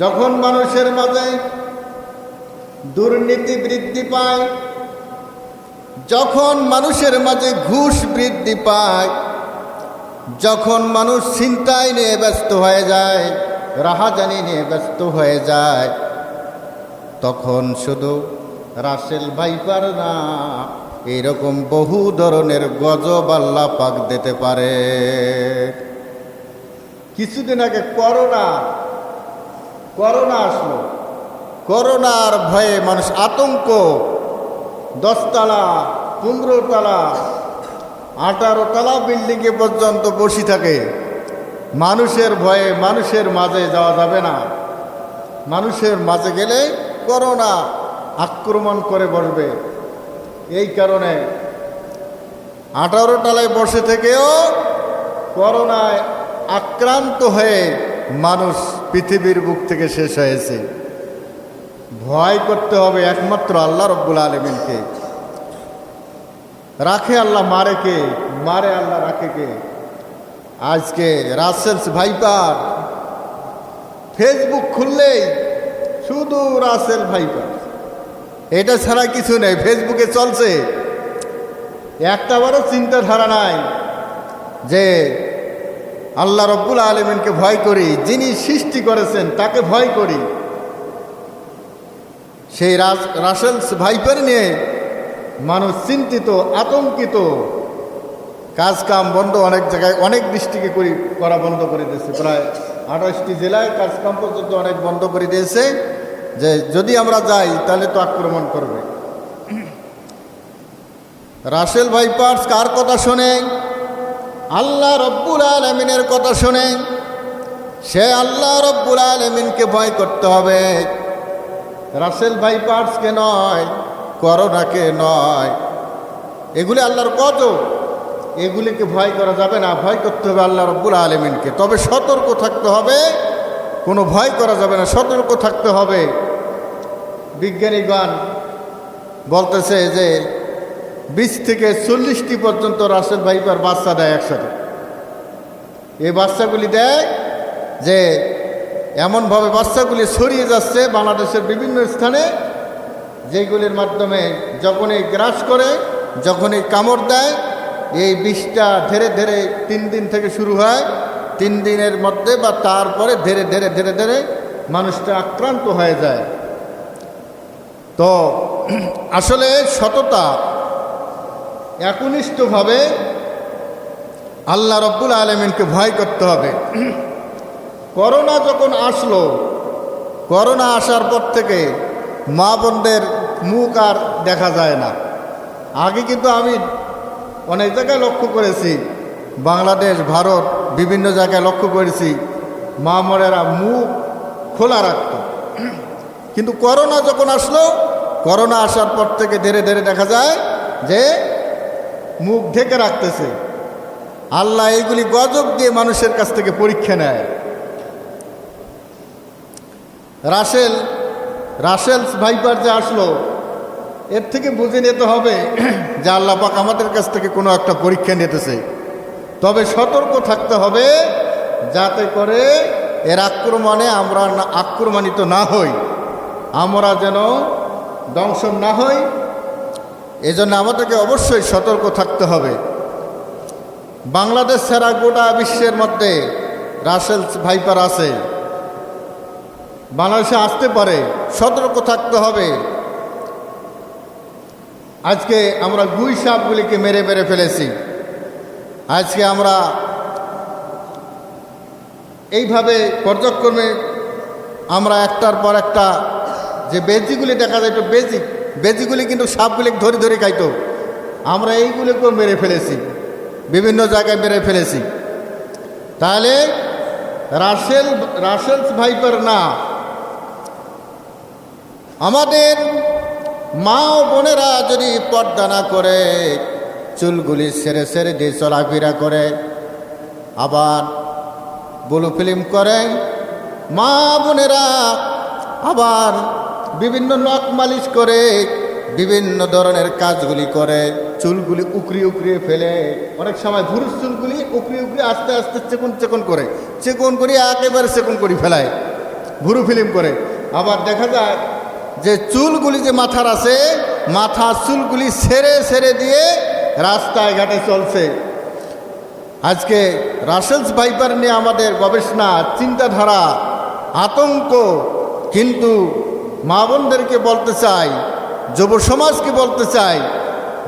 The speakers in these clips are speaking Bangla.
যখন মানুষের মাঝে দুর্নীতি বৃদ্ধি পায়, যখন মানুষের মাঝে ঘুষ বৃদ্ধি পায়, যখন মানুষ চিন্তায় নিয়ে ব্যস্ত হয়ে যায়, রাহাজানি নিয়ে ব্যস্ত হয়ে যায়, তখন শুধু রাসেল ভাইপার না এরকম বহু ধরনের গজব আল্লাহ পাক দিতে পারে। কিছুদিন আগে করোনা করোনা আসলো। করোনার ভয়ে মানুষ আতঙ্ক। দশতলা পনেরো তলা আঠারো তলা বিল্ডিংয়ে পর্যন্ত বসে থাকে। মানুষের ভয়ে মানুষের মাঝে যাওয়া যাবে না। মানুষের মাঝে গেলে করোনা আক্রমণ করে বসবে। এই কারণে আঠারো তলায় বসে থেকেও করোনায় আক্রান্ত হয়ে মানুষ পৃথিবীর বুক থেকে শেষ হয়েছে। ভয় করতে হবে একমাত্র আল্লাহ রব্বুল আলমিনকে। রাখে আল্লাহ মারে কে? মারে আল্লাহ রাখে কে? আজকে রাসেলস ভাইপার। ফেসবুক খুললেই শুধু রাসেল ভাইপার। এটা ছাড়া কিছু নেই, ফেসবুকে চলছে। একটা বড় চিন্তাধারা নাই যে আল্লাহ রব্বুল আলমিনকে ভয় করি, যিনি সৃষ্টি করেছেন তাকে ভয় করি। সেই রাসেলস ভাইপার নিয়ে মানুষ চিন্তিত, আতঙ্কিত। কাজ কাম বন্ধ অনেক জায়গায়, অনেক ডিস্ট্রিক্টে করি করা বন্ধ করে দিয়েছে। প্রায় আঠাশটি জেলায় কাজ কাম পর্যন্ত অনেক বন্ধ করে দিয়েছে যে, যদি আমরা যাই, তাহলে তো আক্রমণ করবে। রাসেল ভাইপার্স কার কথা শোনে? আল্লাহ রব্বুল আলমিনের কথা শোনে সে আল্লাহ রব্বুল আলমিনকে ভয় করতে হবে। রাসেল ভাইপার্সকে নয় করোনাকে নয়, এগুলি আল্লাহর কত এগুলিকে ভয় করা যাবে না, ভয় করতে হবে আল্লাহ রব্বুল আলমিনকে। তবে সতর্ক থাকতে হবে, কোনো ভয় করা যাবে না, সতর্ক থাকতে হবে। বিজ্ঞানীগণ বলতেছে যে বিশ থেকে চল্লিশটি পর্যন্ত রাসেল ভাইপার বাচ্চা দেয় একসাথে। এই বাচ্চাগুলি দেয় যে এমনভাবে বাচ্চাগুলি ছড়িয়ে যাচ্ছে বাংলাদেশের বিভিন্ন স্থানে, যেগুলির মাধ্যমে যখনই গ্রাস করে, যখনই কামড় দেয়, এই বিষটা ধীরে ধীরে তিন দিন থেকে শুরু হয়। তিন দিনের মধ্যে বা তারপরে ধীরে ধীরে ধীরে ধীরে মানুষটা আক্রান্ত হয়ে যায়। তো আসলে সততা একনিষ্ঠভাবে আল্লাহ রব্বুল আলমিনকে ভয় করতে হবে। করোনা যখন আসলো, করোনা আসার পর থেকে মা বোনদের মুখ আর দেখা যায় না। আগে কিন্তু আমি অনেক জায়গায় লক্ষ্য করেছি, বাংলাদেশ, ভারত বিভিন্ন জায়গায় লক্ষ্য করেছি, মা মরেরা মুখ খোলা রাখত। কিন্তু করোনা যখন আসলো, করোনা আসার পর থেকে ধীরে ধীরে দেখা যায় যে মুখ ঢেকে রাখতেছে। আল্লাহ এইগুলি গজব দিয়ে মানুষের কাছ থেকে পরীক্ষা নেয়। রাসেল, রাসেলস ভাইপার যে আসলো, এর থেকে বুঝে নিতে হবে যে আল্লাহ পাক আমাদের কাছ থেকে কোনো একটা পরীক্ষা নিতেছে। তবে সতর্ক থাকতে হবে যাতে করে এর আক্রমণে আমরা আক্রমণিত না হই। আমরা যেন দংশন না হই। এজন্য আমাদেরকে অবশ্যই সতর্ক থাকতে হবে। বাংলাদেশ ছাড়া গোটা বিশ্বের মধ্যে রাসেলস ভাইপার আছে। বাংলাদেশে আসতে পারে, সতর্ক থাকতে হবে। আজকে আমরা গুই সাপগুলিকে মেরে মেরে ফেলেছি। আজকে আমরা এইভাবে পর্যক্রমে আমরা একটার পর একটা যে বেজিগুলি দেখা যায়, একটু বেজি বেজিগুলি কিন্তু সাপগুলি ধরে ধরে খাইতো। আমরা এইগুলিকেও মেরে ফেলেছি। বিভিন্ন জায়গায় মেরে ফেলেছি। তাহলে রাসেল রাসেলস ভাইপার না। আমাদের মা ও বোনেরা যদি পর্দা না করে, চুলগুলি সেরে সেরে দিয়ে চলাফেরা করে, আবার ব্লু ফিল্ম করে, মা বোনেরা আবার বিভিন্ন নখ মালিশ করে, বিভিন্ন ধরনের কাজগুলি করে, চুলগুলি উকরি উকরিয়ে ফেলে। অনেক সময় ভুরুষ চুলগুলি উকরি উকরি আস্তে আস্তে চেকন চেকন করে, চেকন করি একেবারে চেকুন করি ফেলায়, ভুরু ফিলিম করে। আবার দেখা যায় যে চুলগুলি যে মাথার আছে, মাথার চুলগুলি সেরে সেরে দিয়ে রাস্তায় ঘাটে চলছে। আজকে রাসেলস ভাইপার নিয়ে আমাদের গবেষণা, চিন্তাধারা, আতঙ্ক, কিন্তু মা বোনদেরকে বলতে চাই, যুব সমাজকে বলতে চাই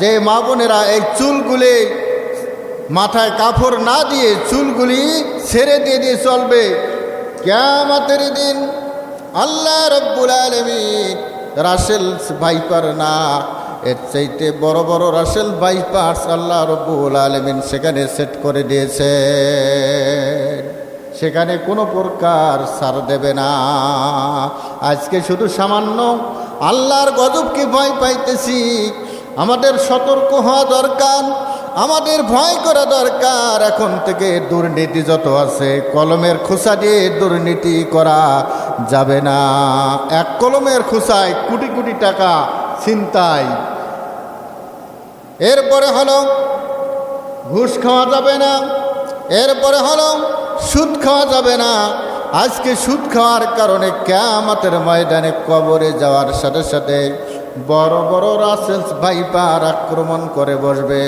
যে মা বোনেরা এই চুলগুলি মাথায় কাপড় না দিয়ে চুলগুলি ছেড়ে দিয়ে দিয়ে চলবে। কেয়ামাতের দিন আল্লাহ রব্বুল আলমিন রাসেলস ভাইপার না, এর চাইতে বড় বড় রাসেল বাইপাস আল্লাহ রব্বুল আলমিন সেখানে সেট করে দিয়েছে সেখানে কোনো প্রকার সার দেবে না। আজকে শুধু সামান্য আল্লাহর গজবকে ভয় পাইতেছি। আমাদের সতর্ক হওয়া দরকার, আমাদের ভয় করা দরকার। এখন থেকে দুর্নীতি যত আছে, কলমের খোসা দিয়ে দুর্নীতি করা যাবে না। এক কলমের খোসায় কোটি কোটি টাকা ছিনতাই। এরপরে হলো ঘুষ খাওয়া যাবে না। এরপরে হলো সুদ খাওয়া যাবে না। আজকে সুদ খাওয়ার কারণে কেয়ামতের ময়দানে কবরে যাওয়ার সাথে সাথে বড় বড় রাসেলস ভাইপার আক্রমণ করে বসবে।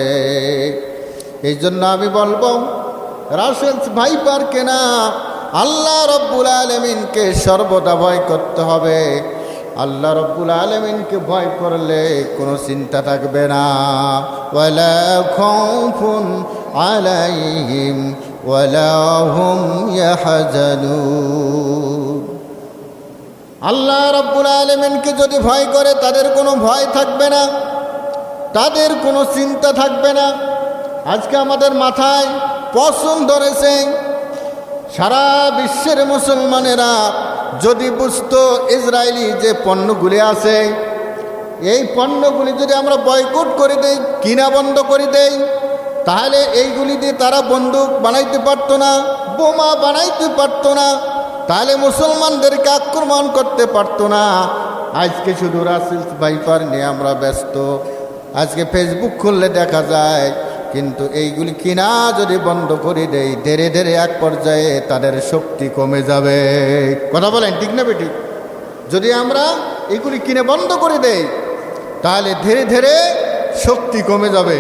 এই জন্য আমি বলব, রাসেলস ভাইপার কেনা, আল্লাহ রব্বুল আলমিনকে সর্বদা ভয় করতে হবে। আল্লাহ রব্বুল আলমিনকে ভয় করলে কোনো চিন্তা থাকবে না। ওয়ালা হুম ইয়াহজানুন আল্লাহ রব্বুল আলমিনকে যদি ভয় করে, তাদের কোনো ভয় থাকবে না, তাদের কোনো চিন্তা থাকবে না। আজকে আমাদের মাথায় পছন্দ ধরেছে, সারা বিশ্বের মুসলমানেরা যদি বুঝতো ইসরায়েলি যে পণ্যগুলি আছে, এই পণ্যগুলি যদি আমরা বয়কট করে দেই, কিনা বন্ধ করে দেই তাহলে এইগুলি দিয়ে তারা বন্দুক বানাইতে পারতো না, বোমা বানাইতে পারতো না। তাহলে মুসলমানদেরকে আক্রমণ করতে পারতো না। আজকে শুধু রাসেলস ভাইপার নিয়ে আমরা ব্যস্ত। আজকে ফেসবুক খুললে দেখা যায়, কিন্তু এইগুলি কিনা যদি বন্ধ করে দেই, ধীরে ধীরে এক পর্যায়ে তাদের শক্তি কমে যাবে। কথা বলেন, ঠিক না বেটি? যদি আমরা এগুলি কিনে বন্ধ করে দেই, তাহলে ধীরে ধীরে শক্তি কমে যাবে।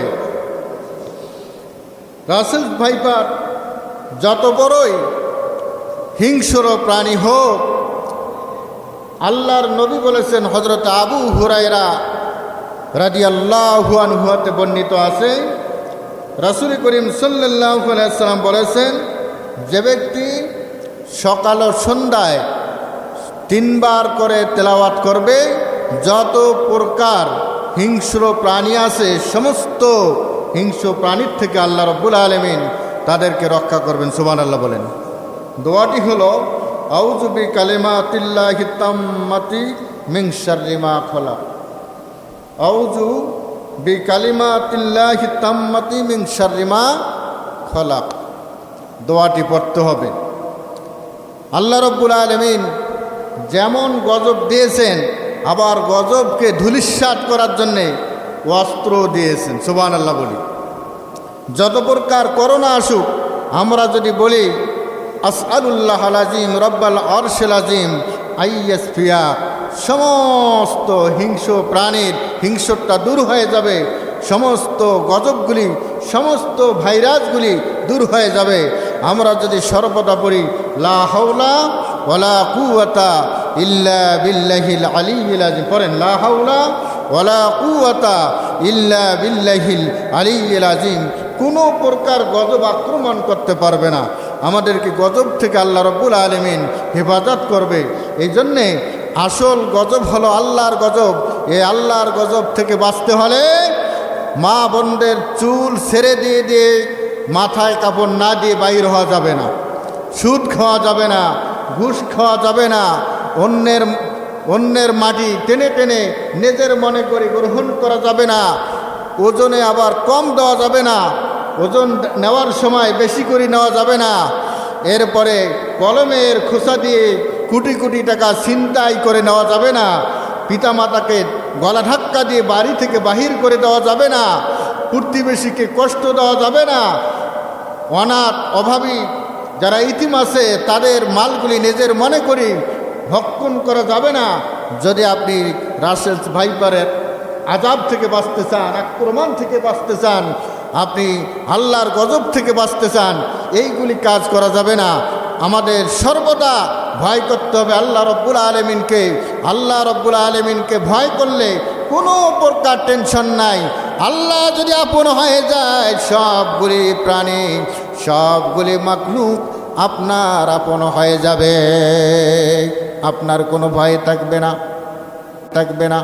রাসেল ভাইপার, যত বড়ই হিংস্র প্রাণী হোক, আল্লাহর নবী বলেছেন হজরত আবু হুরাইরা রাজি আল্লাহুয়ান হুয়াতে বর্ণিত আছে। রাসুল করিম সাল্লাম বলেছেন, যে ব্যক্তি সকাল ও সন্ধ্যায় তিনবার করে তেলাওয়াত করবে, যত প্রকার হিংস্র প্রাণী আছে, সমস্ত হিংস্র প্রাণীর থেকে আল্লাহ রব্বুল আলমিন তাদেরকে রক্ষা করবেন সুমান আল্লাহ বলেন। দোয়াটি হল আউজুবি কালেমা তিল্লা হিতাম্মাতি মিংসারিমা খোলা আউজু বি কালিমা তিল্লা হিতাম্মাতি মিংসারিমা খোলা দোয়াটি পড়তে হবে। আল্লাহ রব্বুল আলমিন যেমন গজব দিয়েছেন, আবার গজবকে ধুলিস্বাত করার জন্যে অস্ত্র দিয়েছেন সুবান আল্লাহ বলি। যত প্রকার করোনা আসুক, আমরা যদি বলি, আসআলুল্লাহ আজিম রব্বাল অরশেল আজিম আইএসপিয়া সমস্ত হিংস্র প্রাণীর হিংস্রটা দূর হয়ে যাবে, সমস্ত গজবগুলি, সমস্ত ভাইরাসগুলি দূর হয়ে যাবে। আমরা যদি সর্বদা পড়ি, লা ওলা কুয়াতা ইল্লা বিল্লাহিল আলিহিল আজিম পড়েন, লা হাওলা ওলা কুয়াতা ইল্লা বিল্লাহিল আলিহিল আজিম কোনো প্রকার গজব আক্রমণ করতে পারবে না। আমাদেরকে গজব থেকে আল্লাহ রব্বুল আলমিন হেফাজত করবে। এই জন্যে আসল গজব হলো আল্লাহর গজব। এই আল্লাহর গজব থেকে বাঁচতে হলে মা বোনদের চুল ছেড়ে দিয়ে দিয়ে মাথায় কাপড় না দিয়ে বাইর হওয়া যাবে না। সুদ খাওয়া যাবে না, ঘুষ খাওয়া যাবে না। অন্যের অন্যের মাটি টেনে টেনে নিজের মনে করে গ্রহণ করা যাবে না। ওজনে আবার কম দেওয়া যাবে না। ওজন নেওয়ার সময় বেশি করে নেওয়া যাবে না। এরপরে কলমের খোসা দিয়ে কোটি কোটি টাকা ছিনতাই করে নেওয়া যাবে না। পিতামাতাকে গলা ধাক্কা দিয়ে বাড়ি থেকে বাহির করে দেওয়া যাবে না। প্রতিবেশীকে কষ্ট দেওয়া যাবে না। অনাথ, অভাবী যারা ইতিম আছে তাদের মালগুলি নিজের মনে করি ভক্ষণ করা যাবে না। যদি আপনি রাসেলস ভাইপারের আজাব থেকে বাঁচতে চান, আক্রমণ থেকে বাঁচতে চান, আপনি আল্লাহর গজব থেকে বাঁচতে চান, এইগুলি কাজ করা যাবে না। আমাদের সর্বদা ভয় করতে হবে আল্লাহ রব্বুল আলমিনকে। আল্লাহ রব্বুল আলমিনকে ভয় করলে কোনো প্রকার টেনশন নাই। আল্লাহ যদি আপন হয়ে যায়, সবগুলি প্রাণী, সবগুলি মাকলুক আপনার আপন হয়ে যাবে। আপনার কোনো ভয় থাকবে না থাকবে না।